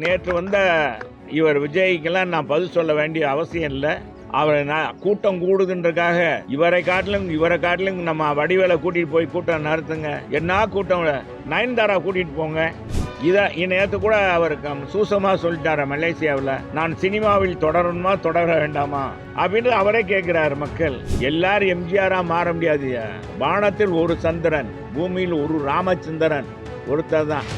நேற்று வந்த இவர் விஜய்க்கெல்லாம் நான் பதில் சொல்ல வேண்டிய அவசியம் இல்லை. அவரை நான் கூட்டம் கூடுதுன்றக்காக இவரை காட்டிலும் இவரை காட்டிலும் நம்ம வடிவேலை கூட்டிட்டு போய் கூட்டம் நடத்துங்க. என்ன கூட்டம்? நயன்தாரா கூட்டிட்டு போங்க. இதை நேற்று கூட அவர் சூசமா சொல்லிட்டாரு மலேசியாவில். நான் சினிமாவில் தொடரணுமா தொடர வேண்டாமா? அப்படின்னு அவரே கேட்குறாரு மக்கள். எல்லாரும் எம்ஜிஆரா மாற முடியாது. வானத்தில் ஒரு சந்திரன் பூமியில் ஒரு ராமச்சந்திரன். ஒருத்தர் தான்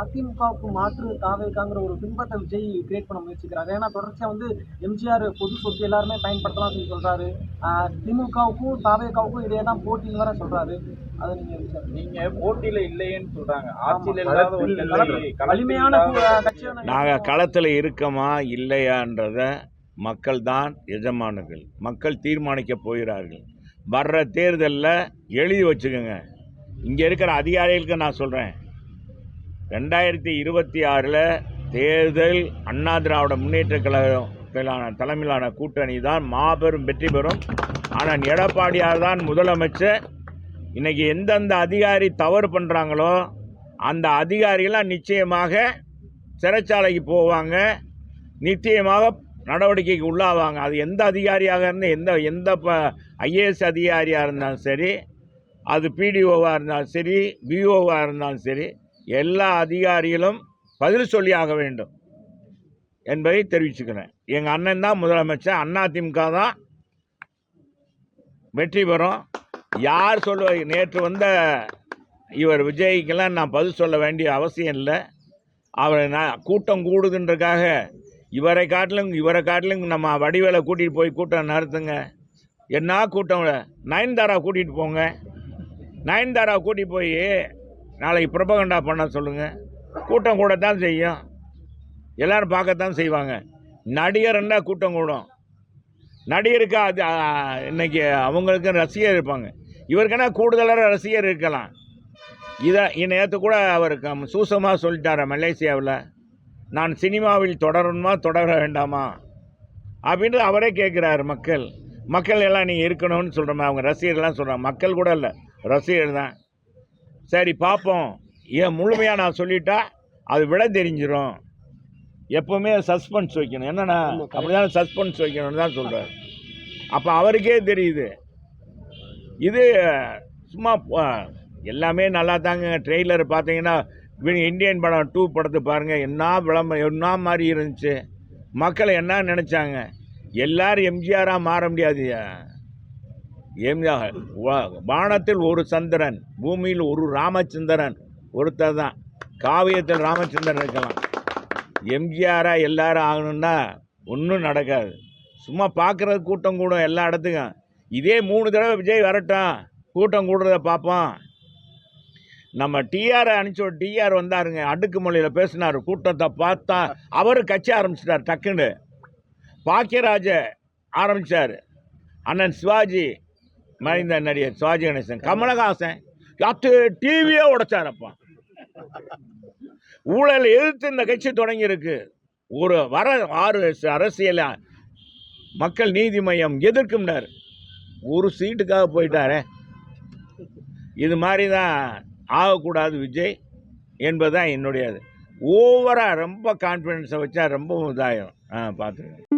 அதிமுகவுக்கு மாற்று தாவேக்காங்கிற ஒரு பின்பத்தை விஜய் கிரியேட் பண்ண முயற்சிக்கிறாரு. ஏன்னா தொடர்ச்சியா வந்து எம்ஜிஆர் பொது சொத்து எல்லாருமே பயன்படுத்தலாம் சொல்லி சொல்றாரு. ஆஹ் திமுகவுக்கும் தாவேக்காவுக்கும் இடையே தான் போட்டின்னு வேற சொல்றாரு. அதை நீங்க எப்படி சார் நீங்க போட்டியில இல்லையேன்னு சொல்றாங்க. ஆட்சியில இல்லாத ஒரு வலிமையான நாங்கள் களத்தில் இருக்கமா இல்லையான்றத மக்கள் தான் எஜமானர்கள். மக்கள் தீர்மானிக்க போகிறார்கள். வர்ற தேர்தலில் எழுதி வச்சுக்கோங்க. இங்கே இருக்கிற அதிகாரிகளுக்கு நான் சொல்கிறேன் ரெண்டாயிரத்தி இருபத்தி ஆறில் தேர்தல் அண்ணா திராவிட முன்னேற்ற கழகத்திலான தலைமையிலான கூட்டணி தான் மாபெரும் வெற்றி பெறும். ஆனால் எடப்பாடியார் தான் முதலமைச்சர். இன்றைக்கி எந்தெந்த அதிகாரி தவறு பண்ணுறாங்களோ அந்த அதிகாரிகளாம் நிச்சயமாக சிறைச்சாலைக்கு போவாங்க. நிச்சயமாக நடவடிக்கைக்கு உள்ளாவாங்க. அது எந்த அதிகாரியாக இருந்தால் எந்த எந்த ப ஐஏஎஸ் அதிகாரியாக இருந்தாலும் சரி அது பிடிஓவாக இருந்தாலும் சரி பிஓவாக இருந்தாலும் சரி எல்லா அதிகாரிகளும் பதில் சொல்லியாக வேண்டும் என்பதை தெரிவிச்சுக்கிறேன். எங்கள் அண்ணன் தான் முதலமைச்சர் அண்ணா திமுக தான் வெற்றி பெறும். யார் சொல்லுவ நேற்று வந்த இவர் விஜய்க்கெல்லாம் நான் பதில் சொல்ல வேண்டிய அவசியம் இல்லை. அவரை நான் கூட்டம் கூடுதுன்றக்காக இவரை காட்டிலும் இவரை காட்டிலும் நம்ம வடிவேலை கூட்டிகிட்டு போய் கூட்டம் நடத்துங்க. என்ன கூட்டம்? நயன்தாரா கூட்டிகிட்டு போங்க. நயன்தாரா கூட்டிகிட்டு போய் நாளைக்கு பிரபகண்டா பண்ண சொல்லுங்கள் கூட்டம் கூடத்தான் செய்யும். எல்லோரும் பார்க்கத்தான் செய்வாங்க. நடிகர்னா கூட்டம் கூடும். நடிகருக்கு அது இன்றைக்கி இன்னைக்கு அவங்களுக்கு ரசிகர் இருப்பாங்க. இவருக்குன்னா கூடுதலாக ரசிகர் இருக்கலாம். இதை நேற்று கூட அவர் சூசமாக சொல்லிட்டார் மலேசியாவில். நான் சினிமாவில் தொடரணுமா தொடர வேண்டாமா? அப்படின்னு அவரே கேட்குறாரு மக்கள். மக்கள் எல்லாம் நீங்கள் இருக்கணும்னு சொல்கிறோமே அவங்க ரசிகர்லாம் சொல்கிறாங்க மக்கள் கூட இல்லை ரசிகர் தான். சரி பார்ப்போம் ஏன் முழுமையாக நான் சொல்லிட்டா அது விட தெரிஞ்சிடும் எப்போவுமே சஸ்பென்ஸ் வைக்கணும். என்னண்ணா? அப்படிதான் சஸ்பென்ஸ் வைக்கணும்னு தான் சொல்கிறார் அப்போ அவருக்கே தெரியுது. இது சும்மா எல்லாமே நல்லா தாங்க. ட்ரெய்லர் பார்த்தீங்கன்னா இந்தியன் படம் டூ படத்தை பாருங்கள் என்ன விளம்பரம் என்ன மாதிரி இருந்துச்சு. மக்கள் என்ன நினச்சாங்க? எல்லாரும் எம்ஜிஆராக மாற முடியாது. எம்ஜிஆர் வானத்தில் ஒரு சந்திரன் பூமியில் ஒரு ராமச்சந்திரன் ஒருத்தர் தான். காவியத்தில் ராமச்சந்திரன் இருக்கலாம். எம்ஜிஆராக எல்லாரும் ஆகணும்னா ஒன்றும் நடக்காது. சும்மா பார்க்குறது கூட்டம் கூடும் எல்லா இடத்துக்கும். இதே மூணு தடவை விஜய் வரட்டும் கூட்டம் கூடுறத பார்ப்போம். நம்ம டிஆரை அனுப்பிச்சு டிஆர் வந்தாருங்க அடுக்கு மொழியில் பேசினார் கூட்டத்தை பார்த்தா அவர் கட்சி ஆரம்பிச்சிட்டார் டக்குன்னு. பாக்கியராஜ ஆரம்பித்தார் அண்ணன் சிவாஜி மறைந்த நடிகர் சிவாஜி கணேசன் கமலஹாசன் அத்து டிவியே உடைச்சாரப்பா. ஊழல் எதிர்த்து இந்த கட்சி தொடங்கியிருக்கு. ஒரு வர ஆறு அரசியல மக்கள் நீதி மையம் எதிர்க்கும்னார். ஒரு சீட்டுக்காக போயிட்டாரே. இது மாதிரி தான் ஆகக்கூடாது விஜய் என்பதுதான் என்னுடையது. ஓவராக ரொம்ப கான்ஃபிடென்ஸை வச்சா ரொம்ப இதாயிரும். ஆ பார்த்துருக்கேன்